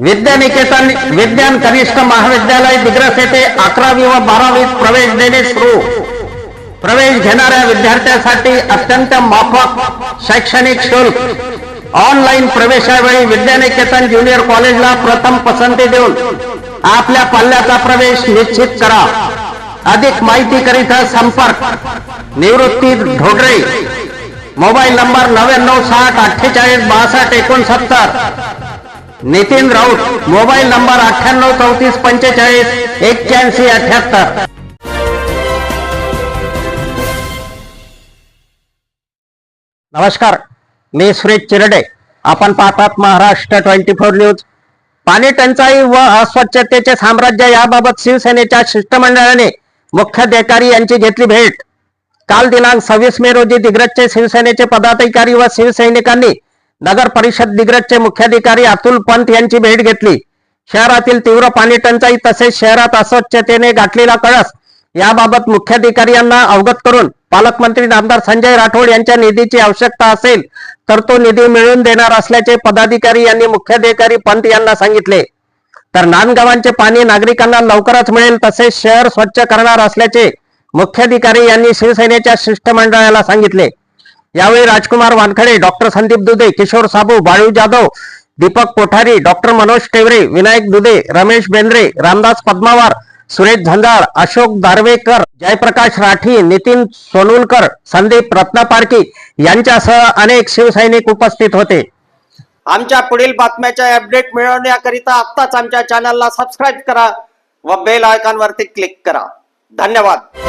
विद्यानिकेतन विज्ञान कनिष्ठ महाविद्यालय दिग्रस येथे अकरावी व बारावीत प्रवेश देणे सुरू. प्रवेश घेणाऱ्या विद्यार्थ्यांसाठी अत्यंत माफक शैक्षणिक शुल्क. ऑनलाईन प्रवेशावेळी विद्यानिकेतन ज्युनियर कॉलेजला प्रथम पसंती देऊन आपल्या पल्ल्याचा प्रवेश निश्चित करा. अधिक माहिती करिता संपर्क. निवृत्ती ढोडरे मोबाईल नंबर नव्याण्णव साठ अठ्ठेचाळीस बासष्ट एकोणसत्तर. नितीन राऊत मोबाईल नंबर अठ्ठ्याण्णव चौतीस पंचेचाळीस एक्क्याऐंशी अठ्याहत्तर. नमस्कार मी सुरेश चिरडे. आपण पाहतात महाराष्ट्र ट्वेंटी फोर न्यूज. पाणी टंचाई व अस्वच्छतेचे साम्राज्य याबाबत शिवसेनेच्या शिष्टमंडळाने मुख्याधिकारी यांची घेतली भेट. काल दिनांक सव्वीस मे रोजी दिग्रजचे शिवसेनेचे पदाधिकारी व शिवसैनिकांनी नगर परिषद दिग्रजचे मुख्याधिकारी अतुल पंत यांची भेट घेतली. शहरातील तीव्र पाणी टंचाई तसेच शहरात अस्वच्छतेने गाठलेला कळस याबाबत मुख्याधिकारी यांना अवगत करून पालकमंत्री नामदार संजय राठोड यांच्या निधीची आवश्यकता असेल तर तो निधी मिळवून देणार असल्याचे पदाधिकारी यांनी मुख्याधिकारी पंत यांना सांगितले. तर नांदगावांचे पाणी नागरिकांना लवकरच मिळेल तसेच शहर स्वच्छ करणार असल्याचे मुख्याधिकारी यांनी शिवसेनेच्या शिष्टमंडळाला सांगितले. यावेळी राजकुमार वानखडे डॉक्टर संदीप दुधे किशोर साबू बाळू जाधव दीपक कोठारी डॉक्टर मनोज टेवरे विनायक दुधे रमेश बेंद्रे रामदास पद्मावार सुरेश झंझाळ अशोक दारवेकर जयप्रकाश राठी नितीन सोनुलकर संदीप रत्नापारकी यांच्यासह अनेक शिवसैनिक उपस्थित होते. आमच्या पुढील बातम्याच्या अपडेट मिळवण्याकरिता आत्ताच आमच्या चॅनलला सबस्क्राईब करा व बेल आयकॉनवरती क्लिक करा. धन्यवाद.